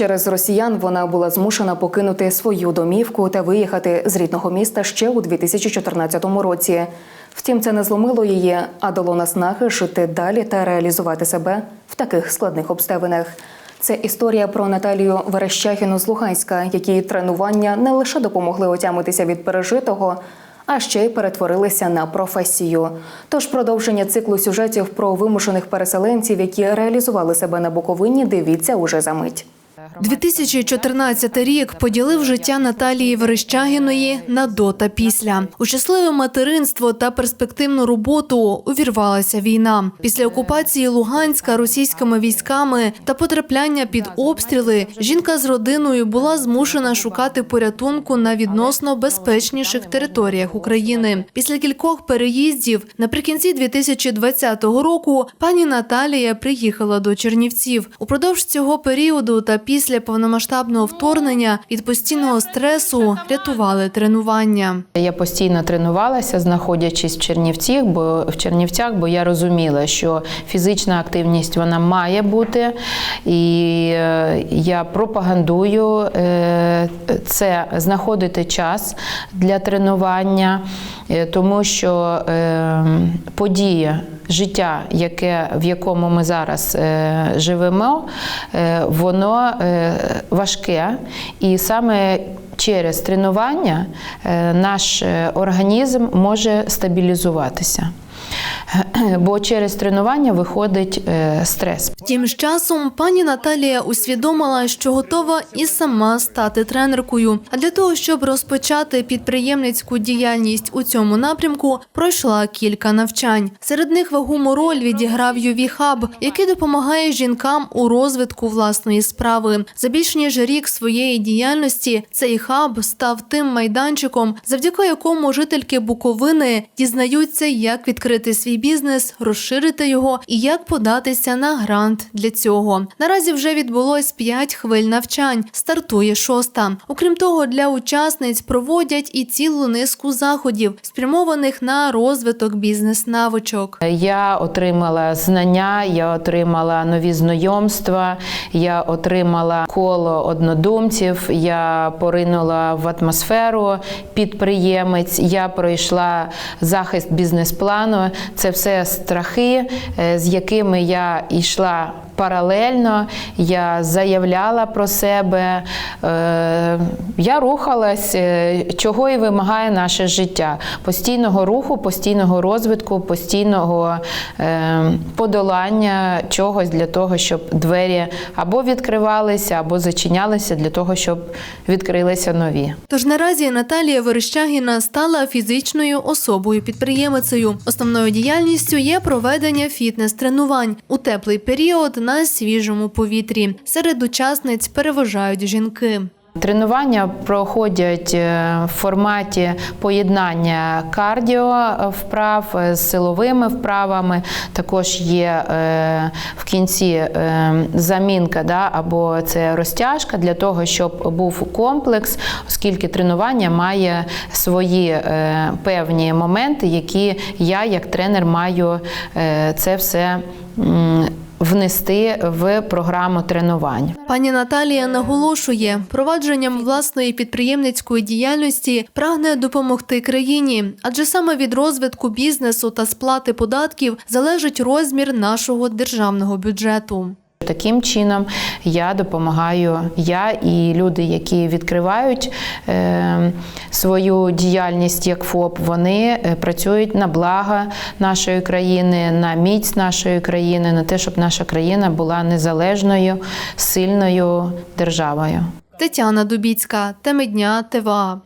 Через росіян вона була змушена покинути свою домівку та виїхати з рідного міста ще у 2014 році. Втім, це не зломило її, а дало наснаги жити далі та реалізувати себе в таких складних обставинах. Це історія про Наталію Верещагіну з Луганська, якій тренування не лише допомогли отямитися від пережитого, а ще й перетворилися на професію. Тож продовження циклу сюжетів про вимушених переселенців, які реалізували себе на Буковині, дивіться уже за мить. 2014 рік поділив життя Наталії Верещагіної на до та після. У щасливе материнство та перспективну роботу увірвалася війна. Після окупації Луганська російськими військами та потрапляння під обстріли жінка з родиною була змушена шукати порятунку на відносно безпечніших територіях України. Після кількох переїздів наприкінці 2020 року пані Наталія приїхала до Чернівців. Упродовж цього періоду та після повномасштабного вторгнення від постійного стресу рятували тренування. Я постійно тренувалася, знаходячись в Чернівцях, бо в Чернівцях, бо я розуміла, що фізична активність вона має бути, і е, я пропагандую е, це знаходити час для тренування, е, тому що подія. Життя, яке в якому ми зараз е, живемо, е, воно е, важке, і саме через тренування наш організм може стабілізуватися. Бо через тренування виходить е, стрес. Втім, з часом пані Наталія усвідомила, що готова і сама стати тренеркою. А для того, щоб розпочати підприємницьку діяльність у цьому напрямку, пройшла кілька навчань. Серед них вагому роль відіграв Hub, який допомагає жінкам у розвитку власної справи. За більш ніж рік своєї діяльності цей хаб став тим майданчиком, завдяки якому жительки Буковини дізнаються, як відкрити свій бізнес, розширити його і як податися на грант для цього. Наразі вже відбулось 5 хвиль навчань. Стартує шоста. Окрім того, для учасниць проводять і цілу низку заходів, спрямованих на розвиток бізнес-навичок. Я отримала знання, я отримала нові знайомства, я отримала коло однодумців, я поринула в атмосферу підприємець, я пройшла захист бізнес-плану. Це все страхи, е, з якими я йшла. Паралельно я заявляла про себе, е, я рухалась, е, чого і вимагає наше життя: постійного руху, постійного розвитку, постійного е, подолання чогось для того, щоб двері або відкривалися, або зачинялися для того, щоб відкрилися нові. Тож наразі Наталія Верещагіна стала фізичною особою підприємицею. Основною діяльністю є проведення фітнес-тренувань у теплий період на свіжому повітрі. Серед учасниць переважають жінки. Тренування проходять е, в форматі поєднання кардіо е, з силовими вправами. Також є е, в кінці замінка да, або це розтяжка для того, щоб був комплекс, оскільки тренування має свої певні моменти, які я як тренер маю це все. Внести в програму тренувань. Пані Наталія наголошує, провадженням власної підприємницької діяльності прагне допомогти країні, адже саме від розвитку бізнесу та сплати податків залежить розмір нашого державного бюджету. Таким чином я допомагаю, я і люди, які відкривають е, свою діяльність як ФОП, вони е, працюють на благо нашої країни, на міць нашої країни, на те, щоб наша країна була незалежною, сильною державою. Тетяна Дубіцька, теми дня ТВА.